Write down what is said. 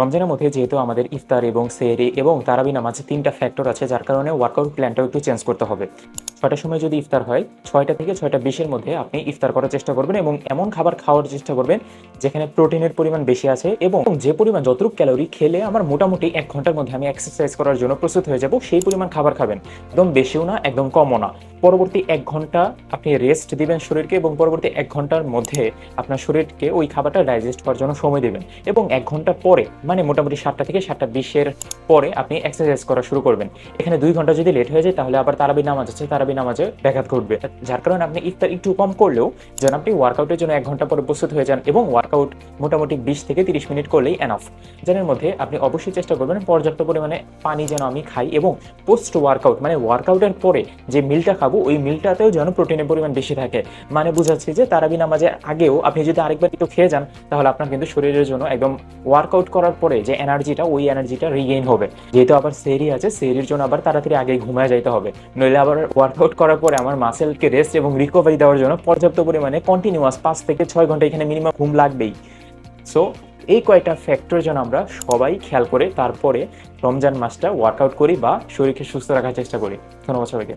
রমজানের মধ্যে যেহেতু আমাদের ইফতার এবং সেহরি এবং তারাবি নামাজ তিনটা ফ্যাক্টর আছে, যার কারণে ওয়ার্কআউট প্ল্যানটাও একটু চেঞ্জ করতে হবে। ছয়টার সময় যদি ইফতার হয়, ছয়টা থেকে ছয়টা বিশের মধ্যে আপনি ইফতার করার চেষ্টা করবেন এবং এমন খাবার খাওয়ার চেষ্টা করবেন যেখানে প্রোটিনের পরিমাণ বেশি আছে এবং যে পরিমাণ যতটুকু ক্যালোরি খেলে আমার মোটামুটি এক ঘণ্টার মধ্যে আমি এক্সারসাইজ করার জন্য প্রস্তুত হয়ে যাব, সেই পরিমাণ খাবার খাবেন। একদম বেশিও না, একদম কমও না। পরবর্তী এক ঘণ্টা আপনি রেস্ট দিবেন শরীরকে এবং পরবর্তী এক ঘণ্টার মধ্যে আপনার শরীরকে ওই খাবারটা ডাইজেস্ট করার জন্য সময় দেবেন এবং এক ঘণ্টা পরে মানে মোটামুটি সাতটা থেকে সাতটা বিশের পরে আপনি এক্সারসাইজ করা শুরু করবেন। এখানে দুই ঘণ্টা যদি লেট হয়ে যায়, তাহলে আবার তারাবি নামাজ আছে তারাবি নামাজে ব্যাঘাত ঘটবে। যার কারণে আপনি ইফতার একটু কম করলেও যেন আপনি ওয়ার্কআউটের জন্য এক ঘণ্টা পরে প্রস্তুত হয়ে যান এবং ওয়ার্কআউট মোটামুটি বিশ থেকে তিরিশ মিনিট করলেই এনাফ যার মধ্যে আপনি অবশ্যই চেষ্টা করবেন পর্যাপ্ত পরিমাণে পানি যেন আমি খাই এবং পোস্ট ওয়ার্কআউট মানে ওয়ার্কআউটের পরে যে মিলটা খাব, ওই মিলটাতেও যেন প্রোটিনের পরিমাণ বেশি থাকে। মানে বোঝাচ্ছে যে তারাবি নামাজের আগেও আপনি যদি আরেকবার একটু খেয়ে যান, তাহলে আপনার কিন্তু শরীরের জন্য একদম ওয়ার্কআউট করার পরে যে এনার্জিটা ওই এনার্জিটা রিগেইন হবে। যেহেতু আবার সেরি আছে সেরির জন্য আবার তাড়াতাড়ি আগে ঘুমায় যাইতে হবে। নইলে আবার ওয়ার্কআউট করার পরে আমার মাসেলকে রেস্ট এবং রিকভারি দেওয়ার জন্য পর্যাপ্ত পরিমাণে কন্টিনিউয়াস পাঁচ থেকে ছয় ঘণ্টা এখানে মিনিমাম ঘুম লাগবেই। সো এই কয়েকটা ফ্যাক্টর যেন আমরা সবাই খেয়াল করে তারপরে রমজান মাসটা ওয়ার্কআউট করি বা শরীরকে সুস্থ রাখার চেষ্টা করি। ধন্যবাদ সবাইকে।